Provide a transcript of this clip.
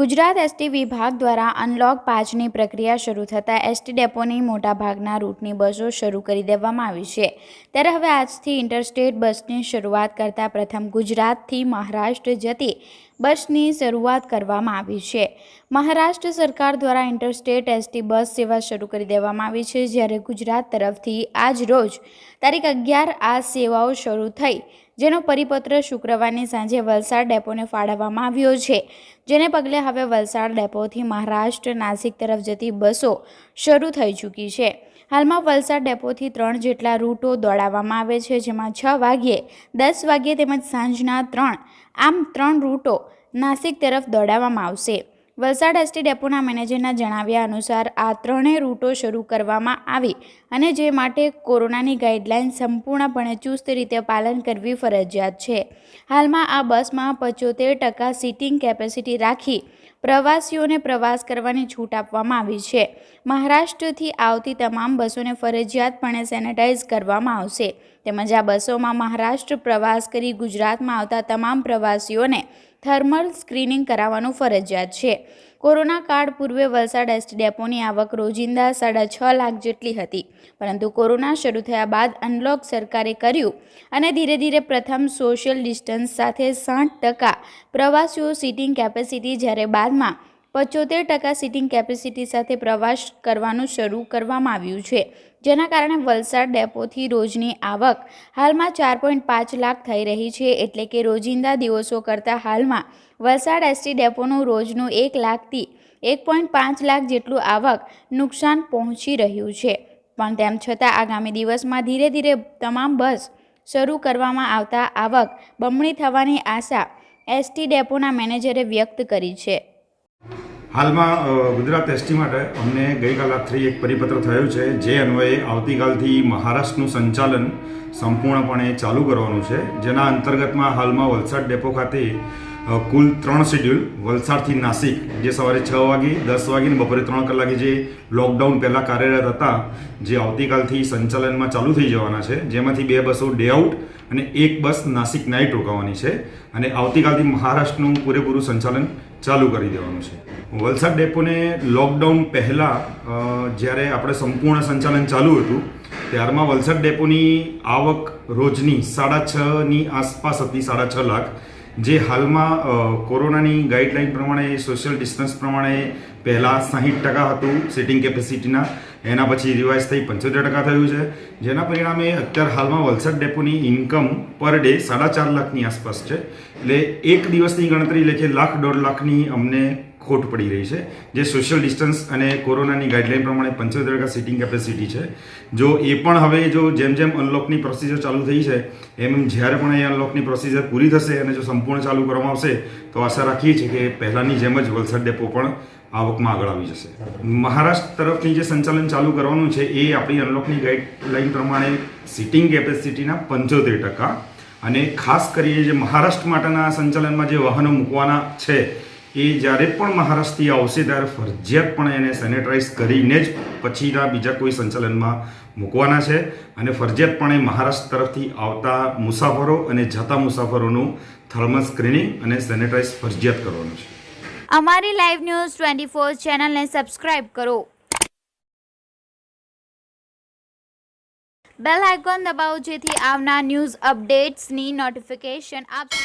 Gujarat ST વિભાગ દ્વારા unlock પાંચની પ્રક્રિયા શરૂ થતાં એસટી ડેપોની મોટાભાગના રૂટની બસો શરૂ કરી દેવામાં આવી છે. ત્યારે હવે આજથી ઇન્ટરસ્ટેટ બસની શરૂઆત કરતાં પ્રથમ ગુજરાતથી મહારાષ્ટ્ર જતી બસની શરૂઆત કરવામાં આવી છે. મહારાષ્ટ્ર સરકાર દ્વારા ઇન્ટરસ્ટેટ એસટી બસ સેવા શરૂ કરી દેવામાં આવી છે, જ્યારે ગુજરાત તરફથી આજ રોજ તારીખ અગિયાર આ સેવાઓ શરૂ થઈ જેનો પરિપત્ર શુક્રવારની સાંજે વલસાડ ડેપોને ફાળવવામાં આવ્યો છે. જેને પગલે હવે વલસાડ ડેપોથી મહારાષ્ટ્ર નાસિક તરફ જતી બસો શરૂ થઈ ચૂકી છે. હાલમાં વલસાડ ડેપોથી ત્રણ જેટલા રૂટો દોડાવવામાં આવે છે, જેમાં છ વાગ્યે દસ વાગ્યે તેમજ સાંજના ત્રણ, આમ ત્રણ રૂટો નાસિક તરફ દોડાવવામાં આવશે. વલસાડ એસટી ડેપોના મેનેજરના જણાવ્યા અનુસાર આ ત્રણેય રૂટો શરૂ કરવામાં આવી અને જે માટે કોરોનાની ગાઈડલાઇન સંપૂર્ણપણે ચુસ્ત રીતે પાલન કરવી ફરજિયાત છે. હાલમાં આ બસમાં પચોતેર ટકા સીટિંગ કેપેસિટી રાખી પ્રવાસીઓને પ્રવાસ કરવાની છૂટ આપવામાં આવી છે. મહારાષ્ટ્રથી આવતી તમામ બસોને ફરજિયાતપણે સેનેટાઈઝ કરવામાં આવશે. તેમજ આ બસોમાં મહારાષ્ટ્ર પ્રવાસ કરી ગુજરાતમાં આવતા તમામ પ્રવાસીઓને થર્મલ સ્ક્રીનિંગ કરાવવાનું ફરજિયાત છે. કોરોના કાળ પૂર્વે વલસાડ એસટી ડેપોની આવક રોજિંદા સાડા છ લાખ જેટલી હતી. પરંતુ કોરોના શરૂ થયા બાદ અનલોક સરકારે કર્યું અને ધીરે ધીરે પ્રથમ સોશિયલ ડિસ્ટન્સ સાથે સાઠ ટકા પ્રવાસીઓ સીટિંગ કેપેસિટી જ્યારે બાદમાં પચોતેર ટકા સીટિંગ કેપેસિટી સાથે પ્રવાસ કરવાનું શરૂ કરવામાં આવ્યું છે, જેના કારણે વલસાડ ડેપોથી રોજની આવક હાલમાં ચાર પોઈન્ટ પાંચ લાખ થઈ રહી છે, એટલે કે રોજિંદા દિવસો કરતાં હાલમાં વલસાડ એસટી ડેપોનું રોજનું એક લાખથી એક પોઈન્ટ પાંચ લાખ જેટલું આવક નુકસાન પહોંચી રહ્યું છે. પણ તેમ છતાં આગામી દિવસમાં ધીરે ધીરે તમામ બસ શરૂ કરવામાં આવતા આવક બમણી થવાની આશા એસટી ડેપોના મેનેજરે વ્યક્ત કરી છે. હાલમાં ગુજરાત એસટી માટે અમને ગઈકાલ રાત્રિ એક પરિપત્ર થયો છે, જે અન્વયે આવતીકાલથી મહારાષ્ટ્રનું સંચાલન સંપૂર્ણપણે ચાલુ કરવાનું છે. જેના અંતર્ગતમાં હાલમાં વલસાડ ડેપો ખાતે કુલ ત્રણ શેડ્યુલ વલસાડથી નાસિક, જે સવારે છ વાગે, દસ વાગે ને બપોરે ત્રણ કલાકે જે લોકડાઉન પહેલાં કાર્યરત હતા, જે આવતીકાલથી સંચાલનમાં ચાલુ થઈ જવાના છે, જેમાંથી બે બસો ડે આઉટ અને એક બસ નાસિક નાઇટ રોકાવાની છે અને આવતીકાલથી મહારાષ્ટ્રનું પૂરેપૂરું સંચાલન ચાલુ કરી દેવાનું છે. વલસાડ ડેપોને લોકડાઉન પહેલાં જ્યારે આપણે સંપૂર્ણ સંચાલન ચાલુ હતું, ત્યારમાં વલસાડ ડેપોની આવક રોજની સાડા છની આસપાસ હતી, સાડા છ લાખ. જે હાલમાં કોરોનાની ગાઈડલાઈન પ્રમાણે, સોશિયલ ડિસ્ટન્સ પ્રમાણે પહેલાં સાહીઠ ટકા હતું સિટિંગ કેપેસિટીના. એના પછી રિવાઇઝ થઈ પંચોતેર ટકા થયું છે. જેના પરિણામે અત્યારે હાલમાં વલસાડ ડેપોની ઇન્કમ પર ડે સાડા ચાર લાખની આસપાસ છે. એટલે એક દિવસની ગણતરી લેખે લાખ દોઢ લાખની અમને ખોટ પડી રહી છે. જે સોશિયલ ડિસ્ટન્સ અને કોરોનાની ગાઈડલાઈન પ્રમાણે પંચોતેર ટકા સીટિંગ કેપેસિટી છે. જો એ પણ હવે જો જેમ જેમ અનલોકની પ્રોસિજર ચાલુ થઈ છે, એમ એમ જ્યારે પણ એ અનલોકની પ્રોસિજર પૂરી થશે અને જો સંપૂર્ણ ચાલુ કરવામાં આવશે, તો આશા રાખીએ છીએ કે પહેલાંની જેમ જ વલસાડ ડેપો પણ આવકમાં આગળ આવી જશે. મહારાષ્ટ્ર તરફથી જે સંચાલન ચાલુ કરવાનું છે, એ આપણી અનલોકની ગાઈડલાઈન પ્રમાણે સિટિંગ કેપેસિટીના પંચોતેર ટકા. અને ખાસ કરીને જે મહારાષ્ટ્ર માટેના સંચાલનમાં જે વાહનો મૂકવાના છે એ જ્યારે પણ મહારાષ્ટ્રથી આવશે ત્યારે ફરજિયાતપણે એને સેનેટાઇઝ કરીને જ પછીના બીજા કોઈ સંચાલનમાં મૂકવાના છે અને ફરજિયાતપણે મહારાષ્ટ્ર તરફથી આવતા મુસાફરો અને જતા મુસાફરોનું થર્મલ સ્ક્રીનિંગ અને સેનેટાઈઝ ફરજિયાત કરવાનું છે. અમારી લાઈવ ન્યૂઝ ટ્વેન્ટી ફોર ચેનલને સબસ્ક્રાઇબ કરો. બેલ આઇકોન દબાવો જેથી આવનાર ન્યૂઝ અપડેટ્સની નોટિફિકેશન આપ